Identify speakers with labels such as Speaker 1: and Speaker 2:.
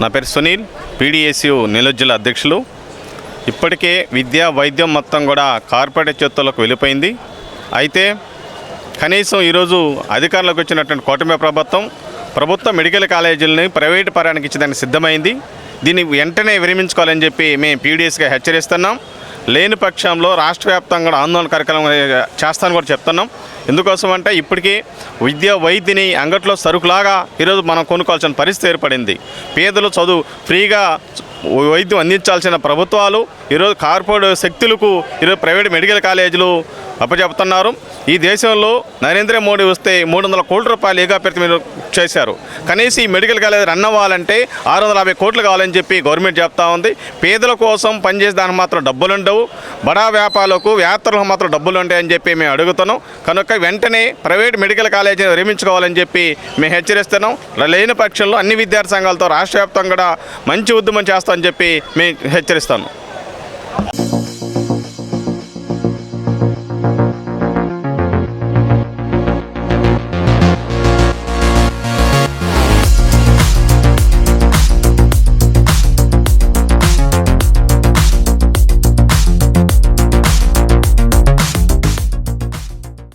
Speaker 1: నా పేరు సునీల్ పీడిఎస్యు నిలుజ్జుల అధ్యక్షులు. ఇప్పటికే విద్య వైద్యం మొత్తం కూడా కార్పొరేట్ చేతుల్లోకి వెళ్ళిపోయింది. అయితే కనీసం ఈరోజు అధికారంలోకి వచ్చినటువంటి కూటమి ప్రభుత్వం ప్రభుత్వ మెడికల్ కాలేజీలని ప్రైవేటు పరానికి ఇచ్చేదానికి సిద్ధమైంది. దీన్ని వెంటనే విరమించుకోవాలని చెప్పి మేము పీడిఎస్గా హెచ్చరిస్తున్నాం. లేని పక్షంలో రాష్ట్ర వ్యాప్తంగా కూడా ఆందోళన కార్యక్రమం చేస్తానని కూడా చెప్తున్నాం. ఎందుకోసం అంటే ఇప్పటికీ విద్య వైద్యని అంగట్లో సరుకులాగా ఈరోజు మనం కొనుక్కోవాల్సిన పరిస్థితి ఏర్పడింది. పేదలు చదువు ఫ్రీగా వైద్యం అందించాల్సిన ప్రభుత్వాలు ఈరోజు కార్పొరేట్ శక్తులకు ఈరోజు ప్రైవేట్ మెడికల్ కాలేజీలు అప్పచెప్తున్నారు ఈ దేశంలో నరేంద్ర మోడీ వస్తే మూడు వందల కోట్ల రూపాయలు ఏకాప్రతి మీరు చేశారు. కనీసం ఈ మెడికల్ కాలేజ్ రన్ అవ్వాలంటే ఆరు వందల యాభై కోట్లు కావాలని చెప్పి గవర్నమెంట్ చెప్తా ఉంది. పేదల కోసం పనిచేసే దానికి మాత్రం డబ్బులు ఉండవు. బడా వ్యాపారులకు వ్యాపారులకు మాత్రం డబ్బులు ఉంటాయని చెప్పి మేము అడుగుతున్నాం. కనుక వెంటనే ప్రైవేట్ మెడికల్ కాలేజీని నిర్మించుకోవాలని చెప్పి మేము హెచ్చరిస్తున్నాం. లేని పక్షంలో అన్ని విద్యార్థి సంఘాలతో రాష్ట్ర వ్యాప్తంగా కూడా మంచి ఉద్యమం చేస్తామని చెప్పి మేము హెచ్చరిస్తాను.